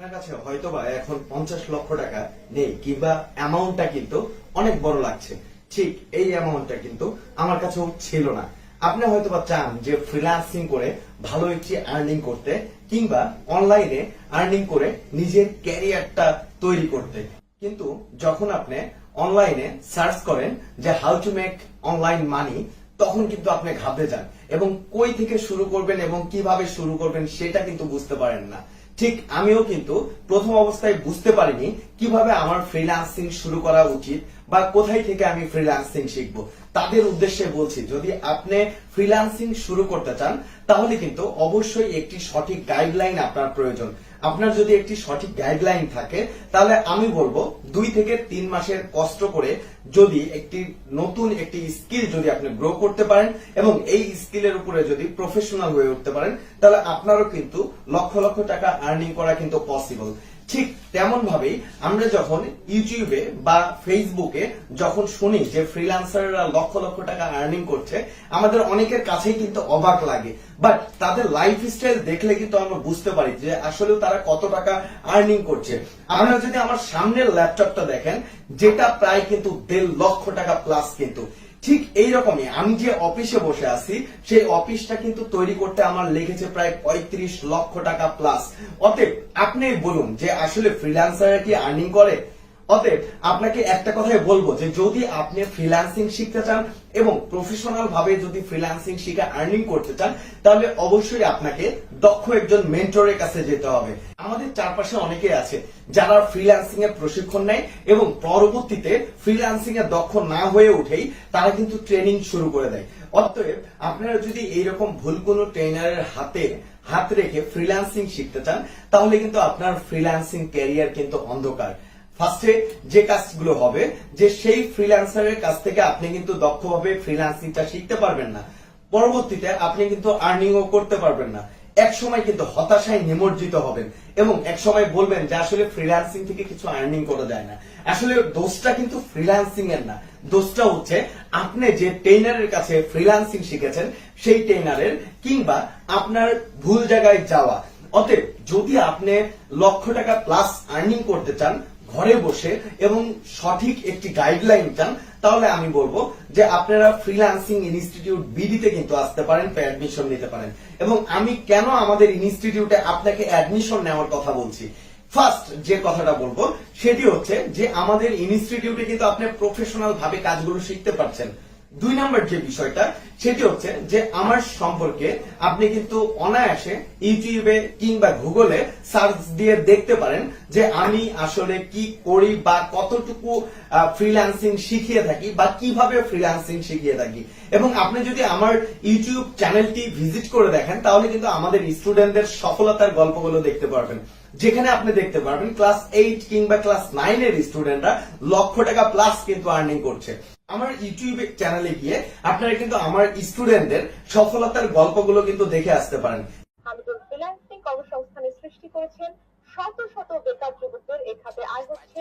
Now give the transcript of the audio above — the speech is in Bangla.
আপনার কাছে হয়তো বা এখন পঞ্চাশ লক্ষ টাকা নেই, কিংবা অ্যামাউন্টটা কিন্তু অনেক বড় লাগছে। ঠিক এই অ্যামাউন্টটা কিন্তু আমার কাছেও ছিল না। আপনি হয়তো বা চান যে ফ্রিল্যান্সিং করে ভালো একটি আর্নিং করতে, কিংবা অনলাইনে আর্নিং করে নিজের ক্যারিয়ারটা তৈরি করতে। কিন্তু যখন আপনি অনলাইনে সার্চ করেন যে how to make online money তখন কিন্তু আপনি ঘাবড়ে যান এবং কই থেকে শুরু করবেন এবং কীভাবে শুরু করবেন সেটা কিন্তু বুঝতে পারেন না। ঠিক আমিও কিন্তু প্রথম অবস্থায় বুঝতে পারিনি কীভাবে আমার ফ্রিল্যান্সিং শুরু করা উচিত। বা কোথায় থেকে আমি ফ্রিল্যান্সিং শিখব? তাদের উদ্দেশ্যে বলছি, যদি আপনি ফ্রিল্যান্সিং শুরু করতে চান, তাহলে কিন্তু অবশ্যই একটি সঠিক গাইডলাইন আপনার প্রয়োজন। আপনার যদি একটি সঠিক গাইডলাইন থাকে, তাহলে আমি বলব, দুই থেকে তিন মাসের কষ্ট করে যদি একটি নতুন একটি স্কিল যদি আপনি গ্রো করতে পারেন এবং এই স্কিলের উপরে যদি প্রফেশনাল হয়ে উঠতে পারেন, তাহলে আপনারও কিন্তু লক্ষ লক্ষ টাকা আর্নিং করা কিন্তু পসিবল ঠিক তেমন ভাবেই আমরা যখন ইউটিউবে বা ফেসবুকে যখন শুনি যে ফ্রিল্যান্সাররা লক্ষ লক্ষ টাকা আর্নিং করছে, আমাদের অনেকের কাছেই কিন্তু অবাক লাগে। বাট তাদের লাইফ স্টাইল দেখলে কিন্তু আমরা বুঝতে পারি যে আসলে তারা কত টাকা আর্নিং করছে। আপনারা যদি আমার সামনের ল্যাপটপটা দেখেন, যেটা প্রায় কিন্তু দেড় লক্ষ টাকা প্লাস কিন্তু। ঠিক এই রকমই আমি যে অফিসে বসে আছি, সেই অফিসটা কিন্তু তৈরি করতে আমার লেগেছে প্রায় পঁয়ত্রিশ লক্ষ টাকা প্লাস অতএব, আপনি বলুন যে আসলে ফ্রিল্যান্সাররা কি আর্নিং করে? অতএব আপনাকে একটা কথাই বলব যে যদি আপনি ফ্রিল্যান্সিং শিখতে চান এবং প্রফেশনাল ভাবে যদি ফ্রিল্যান্সিং শিখে আর্নিং করতে চান, তাহলে অবশ্যই আপনাকে দক্ষ একজন মেন্টরের কাছে যেতে হবে। আমাদের চারপাশে অনেকে আছে যারা ফ্রিল্যান্সিং এর প্রশিক্ষণ নেয় এবং পরবর্তীতে ফ্রিল্যান্সিং এর দক্ষ না হয়ে উঠেই তারা কিন্তু ট্রেনিং শুরু করে দেয়। অতএব আপনারা যদি এইরকম ভুল কোনো ট্রেনারের হাতে হাত রেখে ফ্রিল্যান্সিং শিখতে চান, তাহলে কিন্তু আপনার ফ্রিল্যান্সিং ক্যারিয়ার কিন্তু অন্ধকার। ফার্স্টে যে কাজগুলো হবে, যে সেই ফ্রিল্যান্সারের কাছ থেকে আপনি কিন্তু দক্ষভাবে ফ্রিল্যান্সিংটা শিখতে পারবেন না। পরবর্তীতে আপনি কিন্তু আর্নিংও করতে পারবেন না। এক সময় কিন্তু হতাশায় নিমজ্জিত হবেন এবং এক সময় বলবেন যে আসলে ফ্রিল্যান্সিং থেকে কিছু আর্নিং করা যায় না। আসলে দোষটা কিন্তু ফ্রিল্যান্সিং এর না। দোষটা হচ্ছে আপনি যে ট্রেনারের কাছে ফ্রিল্যান্সিং শিখেছেন, সেই ট্রেনারের কিংবা আপনার ভুল জায়গায় যাওয়া। অতএব যদি আপনি লক্ষ টাকা প্লাস আর্নিং করতে চান ঘরে বসে এবং সঠিক একটি গাইডলাইন চান তাহলে আমি বলব যে আপনারা ফ্রিল্যান্সিং ইনস্টিটিউট বিডিতে কিন্তু আসতে পারেন অ্যাডমিশন নিতে পারেন। এবং আমি কেন আমাদের ইনস্টিটিউটে আপনাকে অ্যাডমিশন নেওয়ার কথা বলছি? ফার্স্ট যে কথাটা বলব, সেটি হচ্ছে যে আমাদের ইনস্টিটিউটে কিন্তু আপনি প্রফেশনাল ভাবে কাজগুলো শিখতে পারছেন। দুই নাম্বার যে বিষয়টা, সেটি হচ্ছে যে আমার সম্পর্কে আপনি কিন্তু অনায়াসে ইউটিউবে কিংবা গুগলে সার্চ দিয়ে দেখতে পারেন যে আমি আসলে কি করি বা কতটুকু ফ্রিল্যান্সিং শিখিয়ে থাকি বা কীভাবে ফ্রিল্যান্সিং শিখিয়ে থাকি। এবং আপনি যদি আমার ইউটিউব চ্যানেলটি ভিজিট করে দেখেন, তাহলে কিন্তু আমাদের স্টুডেন্টদের সফলতার গল্পগুলো দেখতে পারবেন। যেখানে আপনি দেখতে পারবেন ক্লাস এইট কিংবা ক্লাস নাইন এর স্টুডেন্টরা লক্ষ টাকা প্লাস কিন্তু আর্নিং করছে। আমার ইউটিউব চ্যানেলে গিয়ে আপনারা কিন্তু আমার স্টুডেন্টদের সফলতার গল্পগুলো কিন্তু দেখে আসতে পারেন। হামিদুল ফ্রিল্যান্সিং কর্মসংস্থানের সৃষ্টি করেছেন শত শত বেকার যুবকদের এ আয় হচ্ছে।